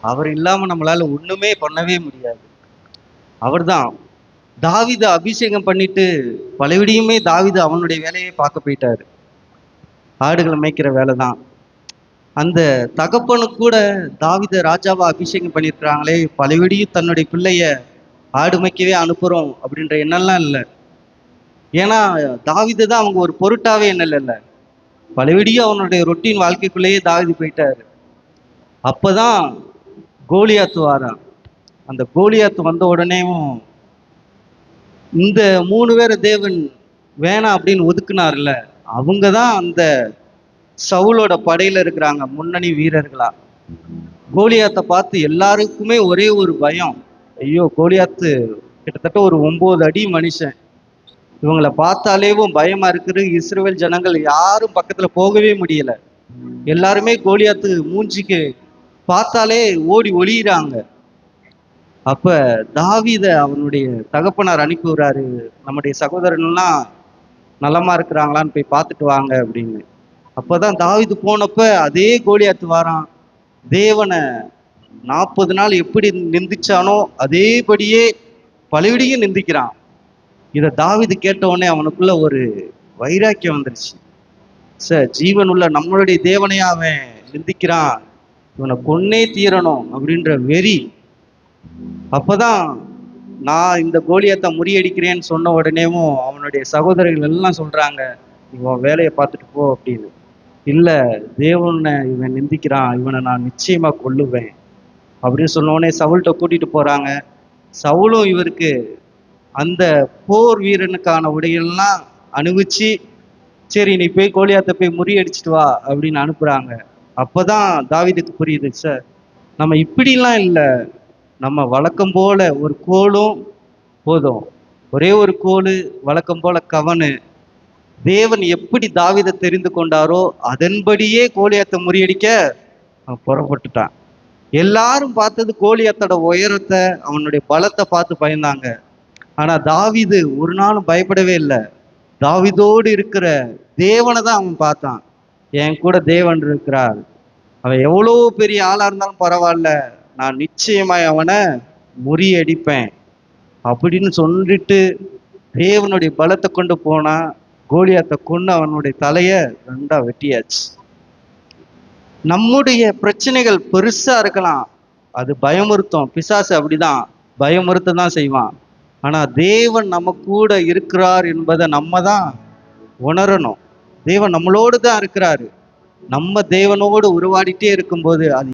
அவர் இல்லாம நம்மளால ஒண்ணுமே பண்ணவே முடியாது. அவர்தான். தாவித அபிஷேகம் பண்ணிட்டு பலவிடியுமே தாவித அவனுடைய வேலையை பார்க்க போயிட்டாரு. ஆடுகளை மேய்க்கிற வேலை தான் அந்த தகப்பனு கூட தாவித ராஜாவா அபிஷேகம் பண்ணியிருக்கிறாங்களே பலவிடியும் தன்னுடைய பிள்ளைய ஆடு மேய்க்கவே அனுப்புறோம் அப்படின்ற எண்ணம்லாம் இல்லை. ஏன்னா தாவித தான் அவங்க ஒரு பொருட்டாவே எண்ணல் இல்லை. பலவிடியும் அவனுடைய ரொட்டீன் வாழ்க்கைக்குள்ளேயே தாவிதி போயிட்டாரு. அப்போதான் கோலியாத்து வாரான் அந்த கோலியாத்து வந்த உடனேவும் இந்த மூணு பேரை தேவன் வேணாம் அப்படின்னு ஒதுக்குனார்ல அவங்க தான் அந்த சவுலோட படையில இருக்கிறாங்க முன்னணி வீரர்களா. கோலியாத்தை பார்த்து எல்லாருக்குமே ஒரே ஒரு பயம். ஐயோ கோலியாத்து கிட்டத்தட்ட ஒரு ஒன்பது அடி மனுஷன். இவங்களை பார்த்தாலேவும் பயமா இருக்குது. இஸ்ரேல் ஜனங்கள் யாரும் பக்கத்துல போகவே முடியல. எல்லாருமே கோலியாத்து மூஞ்சிக்கு பார்த்தாலே ஓடி ஒளியிறாங்க. அப்ப தாவித அவனுடைய தகப்பனார் அனுப்பி விடுறாரு நம்முடைய சகோதரன்லாம் நலமா இருக்கிறாங்களான்னு போய் பார்த்துட்டு வாங்க அப்படின்னு. அப்பதான் தாவிது போனப்ப அதே கோலியாத்து வாரான். தேவனை நாற்பது நாள் எப்படி நிந்திச்சானோ அதேபடியே பலவிடியும் நிந்திக்கிறான். இதை தாவிது கேட்ட உடனே அவனுக்குள்ள ஒரு வைராக்கியம் வந்துருச்சு. சார் ஜீவன் உள்ள நம்மளுடைய தேவனையா அவன் நிந்திக்கிறான். இவனை கொன்னே தீரணும் அப்படின்ற வெறி. அப்போதான் நான் இந்த கோலியத்தை முறியடிக்கிறேன்னு சொன்ன உடனேவும் அவனுடைய சகோதரர்கள் எல்லாம் சொல்கிறாங்க இவன் வேலையை பார்த்துட்டு போ அப்படின்னு. இல்லை தேவனை இவன் நிந்திக்கிறான். இவனை நான் நிச்சயமாக கொல்லுவேன் அப்படின்னு சொன்ன உடனே சவுல்கிட்ட கூட்டிகிட்டு போகிறாங்க சவுலும் இவருக்கு அந்த போர் வீரனுக்கான உடையெல்லாம் அணிவிச்சு சரி நீ போய் கோலியாத்தை போய் முறியடிச்சிட்டு வா அப்படின்னு அனுப்புகிறாங்க அப்போதான் தாவிதுக்கு புரியுது சார். நம்ம இப்படிலாம் இல்லை. நம்ம வழக்கம் போல ஒரு கோலும் போதும். ஒரே ஒரு கோல் வழக்கம் போல கவனு. தேவன் எப்படி தாவிதை தெரிந்து கொண்டாரோ அதன்படியே கோலியாத்தை முறியடிக்க அவன் புறப்பட்டுட்டான். எல்லாரும் பார்த்தது கோலியாத்தோட உயரத்தை அவனுடைய பலத்தை பார்த்து பயந்தாங்க. ஆனால் தாவிது ஒரு நாளும் பயப்படவே இல்லை. தாவிதோடு இருக்கிற தேவனை தான் அவன் பார்த்தான். என் கூட தேவன் இருக்கிறார். அவன் எவ்வளோ பெரிய ஆளாக இருந்தாலும் பரவாயில்ல. நான் நிச்சயமாக அவனை முறியடிப்பேன். அப்படின்னு சொல்லிட்டு தேவனுடைய பலத்தை கொண்டு போனால் கோலியாத்தை கொண்டு அவனுடைய தலையை ரெண்டாக வெட்டியாச்சு. நம்முடைய பிரச்சனைகள் பெருசாக இருக்கலாம். அது பயமுறுத்தும். பிசாசு அப்படிதான். பயமுறுத்த தான் செய்வான். ஆனால் தேவன் நம்ம கூட இருக்கிறார் என்பதை நம்ம தான் உணரணும். தேவன் நம்மளோடு தான் இருக்கிறாரு. நம்ம தேவனோடு உருவாடிட்டே இருக்கும்போது அது